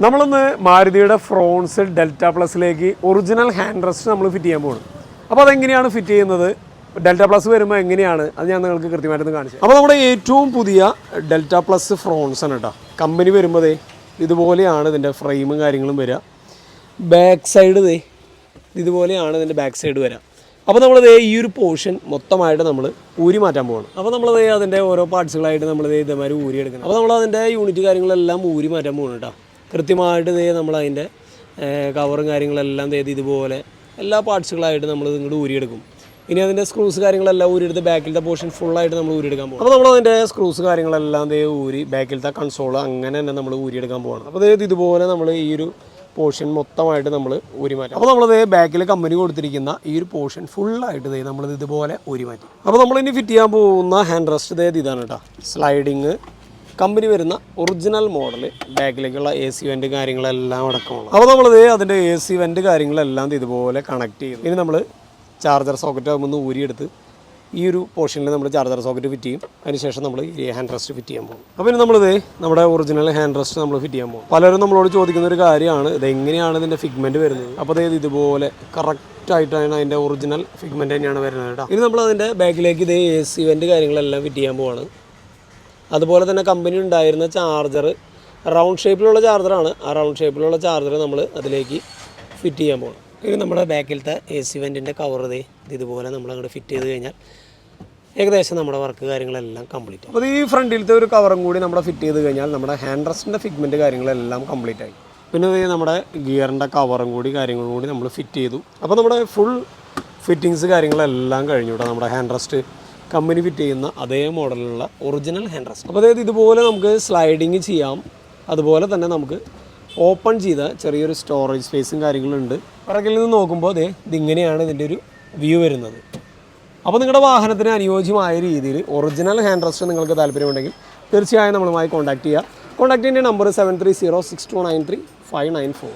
നമ്മളിന്ന് മാരുതിയുടെ Fronx delta പ്ലസിലേക്ക് ഒറിജിനൽ ഹാൻഡ് റെസ്റ്റ് നമ്മൾ ഫിറ്റ് ചെയ്യാൻ പോകുന്നത് അപ്പോൾ അതെങ്ങനെയാണ് ഫിറ്റ് ചെയ്യുന്നത്? ഡെൽറ്റ പ്ലസ് വരുമ്പോൾ എങ്ങനെയാണ്? അത് ഞാൻ നിങ്ങൾക്ക് കൃത്യമായിട്ടൊന്ന് കാണിച്ചു അപ്പോൾ നമ്മുടെ ഏറ്റവും പുതിയ ഡെൽറ്റ പ്ലസ് ഫ്രോൺസ് ആണ് കേട്ടോ കമ്പനി വരുമ്പോഴേ ഇതുപോലെയാണ് ഇതിന്റെ ഫ്രെയിമും കാര്യങ്ങളും വരിക ബാക്ക് സൈഡ് ദേ ഇതുപോലെയാണ് ഇതിന്റെ ബാക്ക് സൈഡ് വരിക അപ്പോൾ നമ്മൾ ദേ ഈ ഒരു പോർഷൻ മൊത്തമായിട്ട് നമ്മൾ ഊരി മാറ്റാൻ പോകണം അപ്പോൾ നമ്മളത് അതിന്റെ ഓരോ പാർട്സുകളായിട്ട് നമ്മൾ ദേ ഇതേമാതിരി ഊരി എടുക്കണം അപ്പോൾ നമ്മൾ അതിന്റെ യൂണിറ്റ് കാര്യങ്ങളെല്ലാം ഊരി മാറ്റാൻ പോകണം കേട്ടോ കൃത്യമായിട്ട് ദേ നമ്മൾ അതിന്റെ കവറും കാര്യങ്ങളെല്ലാം ദേ ഇതുപോലെ എല്ലാ പാർട്സുകളായിട്ട് നമ്മൾ ഇങ്ങോട്ട് ഊരിയെടുക്കും. ഇനി അതിന്റെ സ്ക്രൂസ് കാര്യങ്ങളെല്ലാം ഊരിയെടുത്ത് ബാക്കിലത്തെ പോർഷൻ ഫുള്ളായിട്ട് നമ്മൾ ഊരിയെടുക്കാൻ പോകും അപ്പോൾ നമ്മൾ അതിന്റെ സ്ക്രൂസ് കാര്യങ്ങളെല്ലാം ദേ ഊരി ബാക്കിലത്തെ കൺസോൾ അങ്ങനെ തന്നെ നമ്മൾ ഊരിയെടുക്കാൻ പോകണം അപ്പോൾ ദേ ഇതുപോലെ നമ്മൾ ഈ ഒരു പോർഷൻ മൊത്തമായിട്ട് നമ്മൾ ഊരി മാറ്റും. അപ്പോൾ നമ്മളത് ബാക്കിൽ കമ്പനി കൊടുത്തിരിക്കുന്ന ഈ ഒരു പോർഷൻ ഫുള്ളായിട്ട് ദേ നമ്മളിത് ഇതുപോലെ ഊരി മാറ്റി. അപ്പോൾ നമ്മളിനി ഫിറ്റ് ചെയ്യാൻ പോകുന്ന ഹാൻഡ് റെസ്റ്റ് ദേ ഇതാണ് കേട്ടോ സ്ലൈഡിങ് കമ്പനി വരുന്ന ഒറിജിനൽ മോഡൽ ബാഗിലേക്കുള്ള എ സി വെന്റ് കാര്യങ്ങളെല്ലാം അടക്കമുള്ള. അപ്പോൾ നമ്മൾ അതിന്റെ എ സി വെന്റ് കാര്യങ്ങളെല്ലാം ഇതുപോലെ കണക്ട് ചെയ്തു. ഇനി നമ്മൾ ചാർജർ സോക്കറ്റ് ആകുമ്പോൾ ഊരിയെടുത്ത് ഈ ഒരു പോർഷനിൽ നമ്മൾ ചാർജർ സോക്കറ്റ് ഫിറ്റ് ചെയ്യും. അതിനുശേഷം നമ്മൾ ഈ ഹാൻഡ് റെസ്റ്റ് ഫിറ്റ് ചെയ്യാൻ പോകും. അപ്പോൾ ഇനി നമ്മളിത് നമ്മുടെ ഒറിജിനൽ ഹാൻഡ് റെസ്റ്റ് നമ്മൾ ഫിറ്റ് ചെയ്യാൻ പോകും. പലരും നമ്മളോട് ചോദിക്കുന്ന ഒരു കാര്യമാണ് ഇത് എങ്ങനെയാണ് ഇതിന്റെ ഫിഗ്മെന്റ് വരുന്നത്? അപ്പോൾ അതായത് ഇതുപോലെ കറക്റ്റ് ആയിട്ടാണ് അതിന്റെ ഒറിജിനൽ ഫിഗ്മെന്റ് തന്നെയാണ് വരുന്നത് കേട്ടോ. ഇനി നമ്മൾ അതിന്റെ ബാക്കിലേക്ക് ഇത് എ സി വെന്റ് കാര്യങ്ങളെല്ലാം ഫിറ്റ് ചെയ്യാൻ പോവാണ്. അതുപോലെ തന്നെ കമ്പനി ഉണ്ടായിരുന്ന ചാർജർ റൗണ്ട് ഷേപ്പിലുള്ള ചാർജറാണ് ആ റൗണ്ട് ഷേപ്പിലുള്ള ചാർജർ നമ്മൾ അതിലേക്ക് ഫിറ്റ് ചെയ്യാൻ പോകണം ഇനി നമ്മുടെ ബാക്കിലത്തെ എ സി വെന്റിന്റെ കവർ ഇത് ഇതുപോലെ നമ്മൾ അങ്ങോട്ട് ഫിറ്റ് ചെയ്ത് കഴിഞ്ഞാൽ ഏകദേശം നമ്മുടെ വർക്ക് കാര്യങ്ങളെല്ലാം കംപ്ലീറ്റ് ആകും അപ്പോൾ ഈ ഫ്രണ്ടിലത്തെ ഒരു കവറും കൂടി നമ്മുടെ ഫിറ്റ് ചെയ്ത് കഴിഞ്ഞാൽ നമ്മുടെ ഹാൻഡ് റെസ്റ്റിന്റെ ഫിഗ്മെന്റ് കാര്യങ്ങളെല്ലാം കംപ്ലീറ്റ് ആയി. പിന്നെ നമ്മുടെ ഗിയറിന്റെ കവറും കൂടി കാര്യങ്ങളും കൂടി നമ്മൾ ഫിറ്റ് ചെയ്തു. അപ്പോൾ നമ്മുടെ ഫുൾ ഫിറ്റിങ്സ് കാര്യങ്ങളെല്ലാം കഴിഞ്ഞു കേട്ടോ നമ്മുടെ ഹാൻഡ് റെസ്റ്റ് കമ്പനി ഫിറ്റ് ചെയ്യുന്ന അതേ മോഡലുള്ള ഒറിജിനൽ ഹാൻഡ് റെസ്റ്റ്. അപ്പോൾ അതായത് ഇതുപോലെ നമുക്ക് സ്ലൈഡിങ് ചെയ്യാം. അതുപോലെ തന്നെ നമുക്ക് ഓപ്പൺ ചെയ്ത ചെറിയൊരു സ്റ്റോറേജ് സ്പേസും കാര്യങ്ങളുണ്ട് പിറകിൽ നിന്ന് നോക്കുമ്പോൾ അതെ ഇതിങ്ങനെയാണ് ഇതിന്റെ ഒരു വ്യൂ വരുന്നത്. അപ്പോൾ നിങ്ങളുടെ വാഹനത്തിന് അനുയോജ്യമായ രീതിയിൽ ഒറിജിനൽ ഹാൻഡ് റെസ്റ്റ് നിങ്ങൾക്ക് താല്പര്യമുണ്ടെങ്കിൽ തീർച്ചയായും നമ്മളുമായി കോൺടാക്ട് ചെയ്യുക കോൺടാക്ട് ചെയ്യേണ്ട number seven three zero six two nine three five nine four